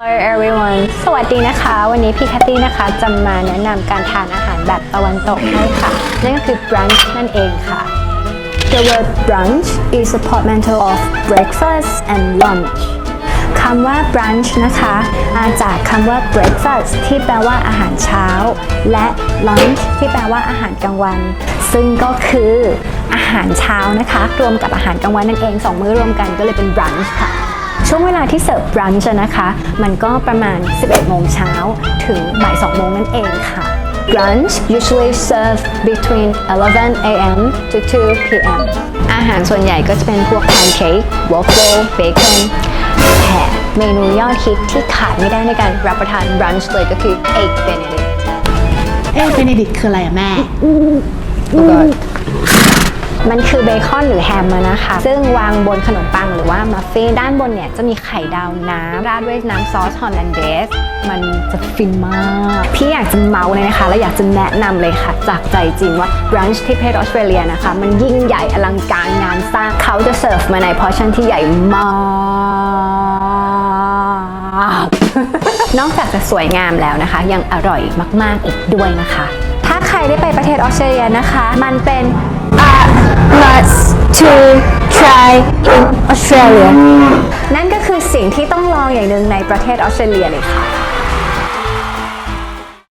Hello everyone สวัสดีนะคะ วันนี้พี่แคทตี้นะคะจะมาแนะนำการทานอาหารแบบตะวันตกให้ค่ะ นั่นก็คือ brunch นั่นเองค่ะ The word brunch is a portmanteau of breakfast and lunch คำว่า brunch นะคะมาจากคำว่า breakfast ที่แปลว่าอาหารเช้า และ lunch ที่แปลว่าอาหารกลางวัน ซึ่งก็คืออาหารเช้านะคะ รวมกับอาหารกลางวันนั่นเองสองมื้อรวมกันก็เลยเป็น brunch ค่ะ ช่วงเวลาที่เสิร์ฟบรันช์นะคะ มันก็ประมาณ 11 โมงเช้าถึงบ่าย 2 โมงนั่นเองค่ะ Brunch usually serve between 11 a.m. to 2 p.m. อาหารส่วนใหญ่ก็จะเป็นพวกแพนเค้กวอฟเฟิลเบคอนแต่เมนูยอดฮิตที่ขาดไม่ได้ในการรับประทานบรันช์เลยก็คือ egg benedict เอ๊ะเบนเดดิกคืออะไรอะแม่ มันคือเบคอนหรือแฮมนะคะ ซึ่งวางบนขนมปังหรือว่ามัฟฟินด้านบนเนี่ยจะมีไข่ดาวน้ำราดด้วยน้ำซอสฮอลแลนเดส มันจะฟินมากพี่อยากจะเมาเลยนะคะ และอยากจะแนะนำเลยค่ะ จากใจจริงว่าบรันช์ที่ประเทศออสเตรเลียนะคะ มันยิ่งใหญ่อลังการงานสร้างเขาจะเสิร์ฟมาในพอร์ชั่นที่ใหญ่มากนอกจากจะสวยงามแล้วนะคะ ยังอร่อยมาก ๆ อีกด้วยนะคะ ถ้าใครได้ไปประเทศออสเตรเลียนะคะ มันเป็น a must to try in Australia นั่นก็คือสิ่งที่ต้องลองอย่างหนึ่งในประเทศออสเตรเลียเลยค่ะ